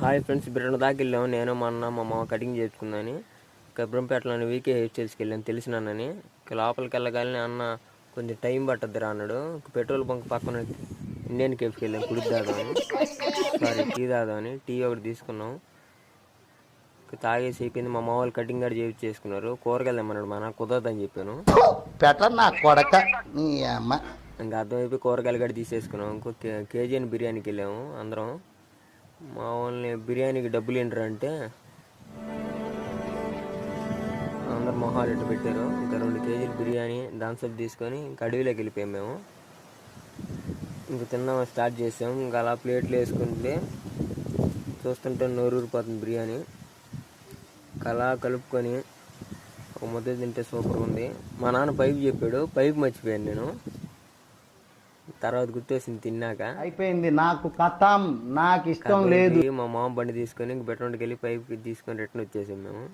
Hi friends బిర్రన దాకా వెళ్ళాము. నేను మా అన్న మా మామ కటింగ్ చేసుకుందని కబ్రంపేటలోని వీకే హెయిర్ స్టైల్స్కి వెళ్ళాను తెలిసినానని. ఇక లోపలికి వెళ్ళగానే అన్న కొంచెం టైం పట్టద్దురా అన్నాడు. ఇక పెట్రోల్ బంక్ పక్కన ఇండియన్ కేఫ్కి వెళ్ళాం. కుడి దాదామని సారీ టీ దాదామని టీ ఒకటి తీసుకున్నాం. తాగేసి అయిపోయింది. మా మామ వాళ్ళు కటింగ్ గారు చేసి చేసుకున్నారు. కూరగాయలు తెమ్మన్నాడు మన కుదరదని చెప్పాను. కొడక? నీ అమ్మ. ఇంకా అర్థమైపోయి కూరగాయలు గడి తీసేసుకున్నాం. ఇంకో కే- కేజీ అని బిర్యానీకి వెళ్ళాము అందరం. మా వాళ్ళని బిర్యానీకి డబ్బులు ఏంటరా అంటే అందరు మొహాలు ఇట్టు పెట్టారు. ఇంకా రెండు కేజీలు బిర్యానీ థమ్స్అప్ తీసుకొని ఇంకా అడవిలోకి వెళ్ళిపోయాం మేము. ఇంక తిన్నాం స్టార్ట్ చేసాం. ఇంకా అలా ప్లేట్లు వేసుకుంటే చూస్తుంటే నోరూరిపోతుంది బిర్యానీ. కలా అలా కలుపుకొని ఒక ముద్ద తింటే సూపర్ ఉంది. మా నాన్న పైపు చెప్పాడు పైపు మర్చిపోయాను నేను. తర్వాత గుర్తొచ్చింది తిన్నాక. అయిపోయింది. నాకు కథం నాకు ఇష్టం లేదు. మా మామ బండి తీసుకొని బెట్రోన్కి వెళ్ళి పైపు తీసుకొని రిటర్న్ వచ్చేసాం మేము.